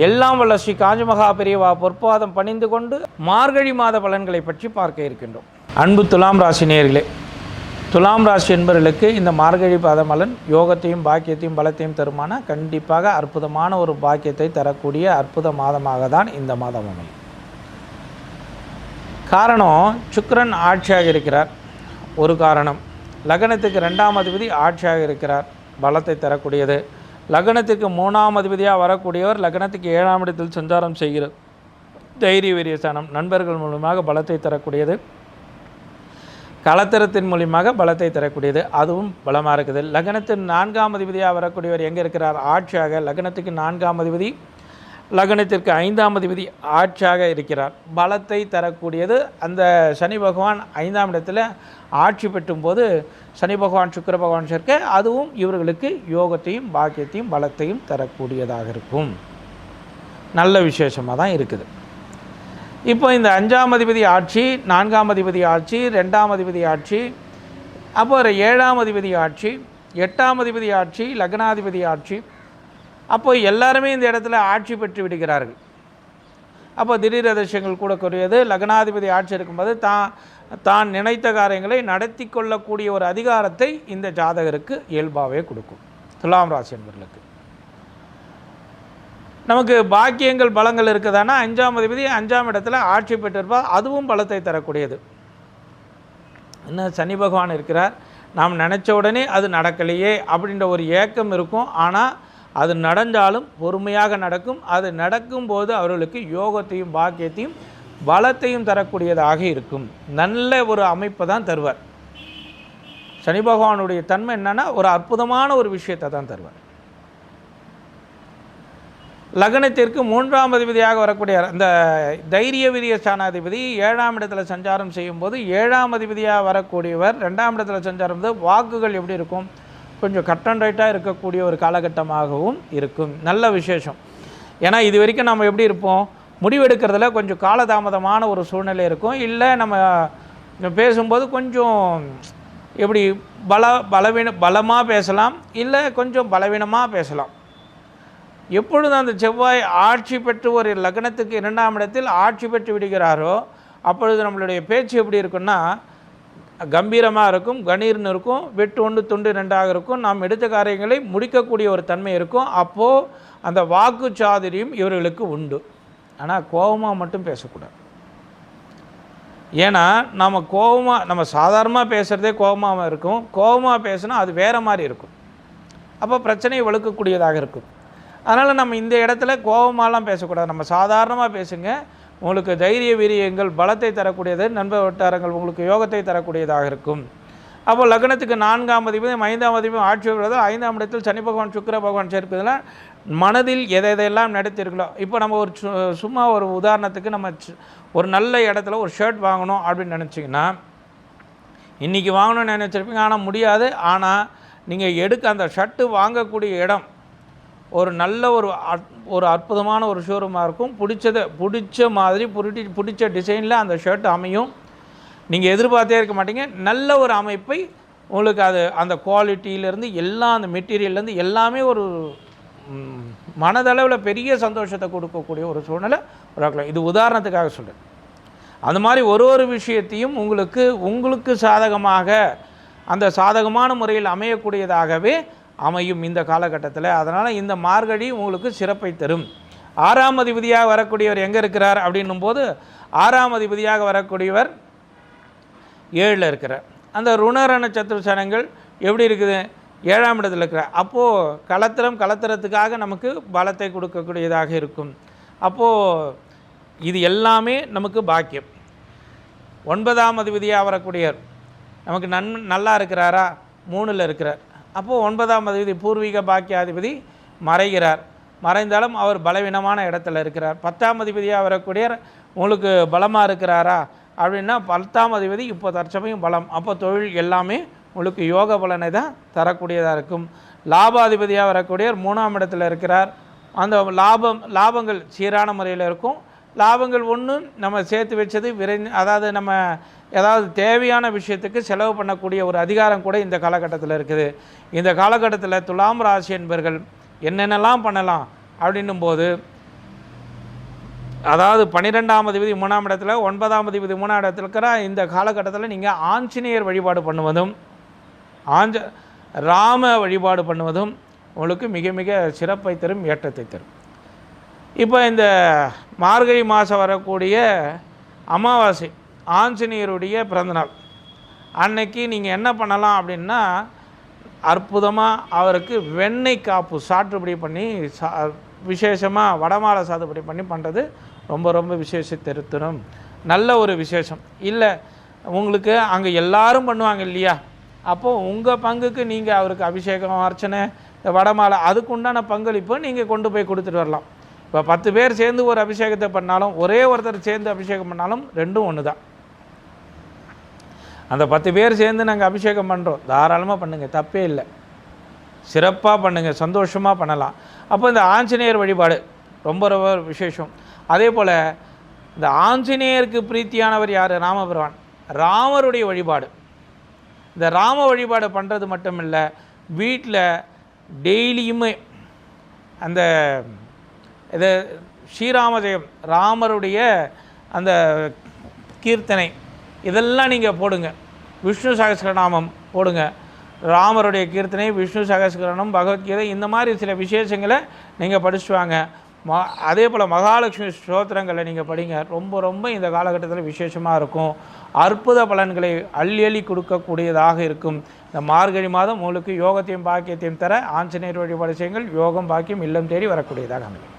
எல்லாம் வல்ல ஸ்ரீ காஞ்சிமகா பெரியவா பொற்பாதம் பணிந்து கொண்டு மார்கழி மாத பலன்களை பற்றி பார்க்க இருக்கின்றோம். அன்பு துலாம் ராசி நேயர்களே துலாம் ராசி என்பவர்களுக்கு இந்த மார்கழி பாத பலன் யோகத்தையும் பாக்கியத்தையும் பலத்தையும் தருமான? கண்டிப்பாக அற்புதமான ஒரு பாக்கியத்தை தரக்கூடிய அற்புத மாதமாக தான் இந்த மாதம் அமையும். காரணம் சுக்கரன் ஆட்சியாக இருக்கிறார். ஒரு காரணம் லக்னத்துக்கு ரெண்டாம் அதிபதி ஆட்சியாக இருக்கிறார். பலத்தை தரக்கூடியது. லக்னத்துக்கு மூணாம் அதிபதியாக வரக்கூடியவர் லக்னத்துக்கு ஏழாம் இடத்தில் சஞ்சாரம் செய்கிறது தைரிய வீரியஸ்தானம் நண்பர்கள் மூலமாக பலத்தை தரக்கூடியது. கலத்திரத்தின் மூலியமாக பலத்தை தரக்கூடியது. அதுவும் பலமாக இருக்குது. லக்னத்தின் நான்காம் அதிபதியாக வரக்கூடியவர் எங்கே இருக்கிறார்? ஆட்சியாக லக்னத்துக்கு நான்காம் அதிபதி லக்னத்திற்கு ஐந்தாம் அதிபதி ஆட்சியாக இருக்கிறார். பலத்தை தரக்கூடியது அந்த சனி பகவான் ஐந்தாம் இடத்தில் ஆட்சி பெற்றும் போது சனி பகவான் சுக்கர பகவான் சேர்க்க அதுவும் இவர்களுக்கு யோகத்தையும் பாக்கியத்தையும் பலத்தையும் தரக்கூடியதாக இருக்கும். நல்ல விசேஷமாக தான் இருக்குது. இப்போ இந்த அஞ்சாம் அதிபதி ஆட்சி நான்காம் அதிபதி ஆட்சி ரெண்டாம் அதிபதி ஆட்சி அப்போ ஏழாம் அதிபதி ஆட்சி எட்டாம் அதிபதி ஆட்சி லக்னாதிபதி ஆட்சி அப்போ எல்லாருமே இந்த இடத்துல ஆட்சி பெற்று விடுகிறார்கள். அப்போ திடீர் அதிர்ஷ்டங்கள் கூட குறையது. லக்னாதிபதி ஆட்சி இருக்கும்போது தான் தான் நினைத்த காரியங்களை நடத்தி கொள்ளக்கூடிய ஒரு அதிகாரத்தை இந்த ஜாதகருக்கு இயல்பாகவே கொடுக்கும். துலாம் ராசி என்பவர்களுக்கு. நமக்கு பாக்கியங்கள் பலங்கள் இருக்குதானா? அஞ்சாம் அதிபதி அஞ்சாம் இடத்துல ஆட்சி பெற்றிருப்பார் அதுவும் பலத்தை தரக்கூடியது. இன்னும் சனி பகவான் இருக்கிறார். நாம் நினச்ச உடனே அது நடக்கலையே அப்படின்ற ஒரு ஏக்கம் இருக்கும். ஆனால் அது நடந்தாலும் பொறுமையாக நடக்கும். அது நடக்கும்போது அவர்களுக்கு யோகத்தையும் பாக்கியத்தையும் பலத்தையும் தரக்கூடியதாக இருக்கும். நல்ல ஒரு அமைப்பை தான் தருவார். சனி பகவானுடைய தன்மை என்னன்னா ஒரு அற்புதமான ஒரு விஷயத்தை தான் தருவார். லக்னத்திற்கு மூன்றாம் அதிபதியாக வரக்கூடிய அந்த தைரிய விதிய ஸ்தானாதிபதி ஏழாம் இடத்துல சஞ்சாரம் செய்யும்போது ஏழாம் அதிபதியாக வரக்கூடியவர் ரெண்டாம் இடத்துல சஞ்சாரம் வந்து வாக்குகள் எப்படி இருக்கும்? கொஞ்சம் கட் அண்ட் ரைட்டாக இருக்கக்கூடிய ஒரு காலகட்டமாகவும் இருக்கும். நல்ல விசேஷம். ஏன்னா இது வரைக்கும் நம்ம எப்படி இருப்போம்? முடிவெடுக்கிறதுல கொஞ்சம் காலதாமதமான ஒரு சூழ்நிலை இருக்கும். இல்லை நம்ம பேசும்போது கொஞ்சம் எப்படி பல பலவீன பலமாக பேசலாம். இல்லை கொஞ்சம் பலவீனமாக பேசலாம். எப்பொழுது அந்த செவ்வாய் ஆட்சி பெற்று ஒரு லக்னத்துக்கு இரண்டாம் இடத்தில் ஆட்சி பெற்று விடுகிறாரோ அப்பொழுது நம்மளுடைய பேச்சு எப்படி இருக்குன்னா கம்பீரமாக இருக்கும் கணீர்னு இருக்கும் வெட்டு ஒன்று துண்டு ரெண்டாக இருக்கும். நாம் எடுத்த காரியங்களை முடிக்கக்கூடிய ஒரு தன்மை இருக்கும். அப்போது அந்த வாக்கு சாதுரியம் இவர்களுக்கு உண்டு. ஆனால் கோபமாக மட்டும் பேசக்கூடாது. ஏன்னா நம்ம கோபமாக நம்ம சாதாரணமாக பேசுகிறதே கோபமாக இருக்கும். கோபமாக பேசினா அது வேறு மாதிரி இருக்கும். அப்போ பிரச்சனையை வழுக்கக்கூடியதாக இருக்கும். அதனால் நம்ம இந்த இடத்துல கோபமாலாம் பேசக்கூடாது. நம்ம சாதாரணமாக பேசுங்க. உங்களுக்கு தைரிய வீரியங்கள் பலத்தை தரக்கூடியது நண்பர் வட்டாரங்கள் உங்களுக்கு யோகத்தை தரக்கூடியதாக இருக்கும். அப்போ லக்னத்துக்கு நான்காம் அதிபதியும் ஐந்தாம் அதிபதியும் ஆட்சி வருவது ஐந்தாம் இடத்தில் சனி பகவான் சுக்கர பகவான் சேர்ப்பதில் மனதில் எதை எதையெல்லாம் நடத்திருக்கலோ இப்போ நம்ம ஒரு சு- சும்மா ஒரு உதாரணத்துக்கு நம்ம சு- ஒரு நல்ல இடத்துல ஒரு ஷர்ட் வாங்கணும் அப்படின்னு நினச்சிங்கன்னா இன்றைக்கி வாங்கணும்னு நினச்சிருப்பீங்க ஆனால் முடியாது. ஆனால் நீங்கள் எடுக்க அந்த ஷர்ட்டு வாங்கக்கூடிய இடம் ஒரு நல்ல ஒரு ஒரு அற்புதமான ஒரு ஷோரூமாக இருக்கும். பிடிச்சதை பிடிச்ச மாதிரி புரிட்டி பிடிச்ச டிசைனில் அந்த ஷர்ட் அமையும். நீங்கள் எதிர்பார்த்தே இருக்க மாட்டீங்க. நல்ல ஒரு அமைப்பை உங்களுக்கு அது அந்த குவாலிட்டியிலேருந்து எல்லாம் அந்த மெட்டீரியல்லேருந்து எல்லாமே ஒரு மனதளவில் பெரிய சந்தோஷத்தை கொடுக்கக்கூடிய ஒரு சூழ்நிலை உருவாக்கலாம். இது உதாரணத்துக்காக சொல்கிறேன் அந்த மாதிரி ஒரு ஒரு விஷயத்தையும் உங்களுக்கு உங்களுக்கு சாதகமாக அந்த சாதகமான முறையில் அமையக்கூடியதாகவே அமையும் இந்த காலகட்டத்தில். அதனால் இந்த மார்கழி உங்களுக்கு சிறப்பை தரும். ஆறாம் அதிபதியாக வரக்கூடியவர் எங்கே இருக்கிறார் அப்படின்னும் போது ஆறாம் அதிபதியாக வரக்கூடியவர் ஏழில் இருக்கிறார். அந்த ருணரண சத்துருசனங்கள் எப்படி இருக்குது? ஏழாம் இடத்தில் இருக்கிறார். அப்போது கலத்திரம் கலத்திரத்துக்காக நமக்கு பலத்தை கொடுக்கக்கூடியதாக இருக்கும். அப்போது இது எல்லாமே நமக்கு பாக்கியம். ஒன்பதாம் அதிபதியாக வரக்கூடியவர் நமக்கு நன் நல்லா இருக்கிறாரா? மூணில் இருக்கிறார். அப்போது ஒன்பதாம் அதிபதி பூர்வீக பாக்கியாதிபதி மறைகிறார். மறைந்தாலும் அவர் பலவீனமான இடத்துல இருக்கிறார். பத்தாம் அதிபதியாக வரக்கூடியவர் உங்களுக்கு பலமாக இருக்கிறாரா? அப்படின்னா பத்தாம் அதிபதி இப்போ தற்சமயம் பலம். அப்போ தொழில் எல்லாமே உங்களுக்கு யோக பலனை தான் தரக்கூடியதாக இருக்கும். லாபாதிபதியாக வரக்கூடியவர் மூணாம் இடத்துல இருக்கிறார். அந்த லாபம் லாபங்கள் சீரான முறையில் இருக்கும். லாபங்கள் ஒன்று நம்ம சேர்த்து வச்சது விரைந்து அதாவது நம்ம ஏதாவது தேவையான விஷயத்துக்கு செலவு பண்ணக்கூடிய ஒரு அதிகாரம் கூட இந்த காலகட்டத்தில் இருக்குது. இந்த காலகட்டத்தில் துலாம் ராசி என்பர்கள் என்னென்னலாம் பண்ணலாம் அப்படின்னும் போது அதாவது பன்னிரெண்டாம் அதிபதி மூணாம் இடத்துல ஒன்பதாம் அதிபதி மூணாம் இடத்துல இருக்கிற இந்த காலகட்டத்தில் நீங்கள் ஆஞ்சநேயர் வழிபாடு பண்ணுவதும் ஆஞ்ச ராம வழிபாடு பண்ணுவதும் உங்களுக்கு மிக மிக சிறப்பை தரும் ஏற்றத்தை தரும். இப்போ இந்த மார்கழி மாதம் வரக்கூடிய அமாவாசை ஆஞ்சநேயருடைய பிறந்தநாள். அன்னைக்கு நீங்கள் என்ன பண்ணலாம் அப்படின்னா அற்புதமாக அவருக்கு வெண்ணெய் காப்பு சாற்றுப்படி பண்ணி சா விசேஷமாக வடமாலை சாதுபடி பண்ணி பண்ணுறது ரொம்ப ரொம்ப விசேஷத்திருத்தரும் நல்ல ஒரு விசேஷம். இல்லை உங்களுக்கு அங்கே எல்லாரும் பண்ணுவாங்க இல்லையா? அப்போது உங்கள் பங்குக்கு நீங்கள் அவருக்கு அபிஷேகம் அர்ச்சனை இந்த வடமாலை அதுக்கு உண்டான பங்களிப்பை நீங்கள் கொண்டு போய் கொடுத்துட்டு வரலாம். இப்போ பத்து பேர் சேர்ந்து ஒரு அபிஷேகத்தை பண்ணாலும் ஒரே ஒருத்தர் சேர்ந்து அபிஷேகம் பண்ணாலும் ரெண்டும் ஒன்று தான் அந்த பத்து பேர் சேர்ந்து நாங்கள் அபிஷேகம் பண்ணுறோம் தாராளமாக பண்ணுங்கள் தப்பே இல்லை. சிறப்பாக பண்ணுங்கள் சந்தோஷமாக பண்ணலாம். அப்போ இந்த ஆஞ்சநேயர் வழிபாடு ரொம்ப ரொம்ப விசேஷம். அதே போல் இந்த ஆஞ்சநேயருக்கு பிரீத்தியானவர் யார்? ராமபெருவான் ராமருடைய வழிபாடு. இந்த ராம வழிபாடு பண்ணுறது மட்டும் இல்லை வீட்டில் டெய்லியுமே அந்த இது ஸ்ரீராமஜெயம் ராமருடைய அந்த கீர்த்தனை இதெல்லாம் நீங்கள் போடுங்க. விஷ்ணு சகஸ்ரநாமம் போடுங்க. ராமருடைய கீர்த்தனை விஷ்ணு சகஸ்ரநாமம் பகவத்கீதை இந்த மாதிரி சில விசேஷங்களை நீங்கள் படிச்சுட்டு வாங்க ம அதே போல் மகாலட்சுமி ஸ்தோத்திரங்களை நீங்கள் படிங்க. ரொம்ப ரொம்ப இந்த காலகட்டத்தில் விசேஷமாக இருக்கும். அற்புத பலன்களை அள்ளி அள்ளி கொடுக்கக்கூடியதாக இருக்கும். இந்த மார்கழி மாதம் உங்களுக்கு யோகத்தையும் பாக்கியத்தையும் தர ஆஞ்சநேயர் வழிபாடு செய்யுங்கள். யோகம் பாக்கியம் இல்லம் தேடி வரக்கூடியதாக அமையும்.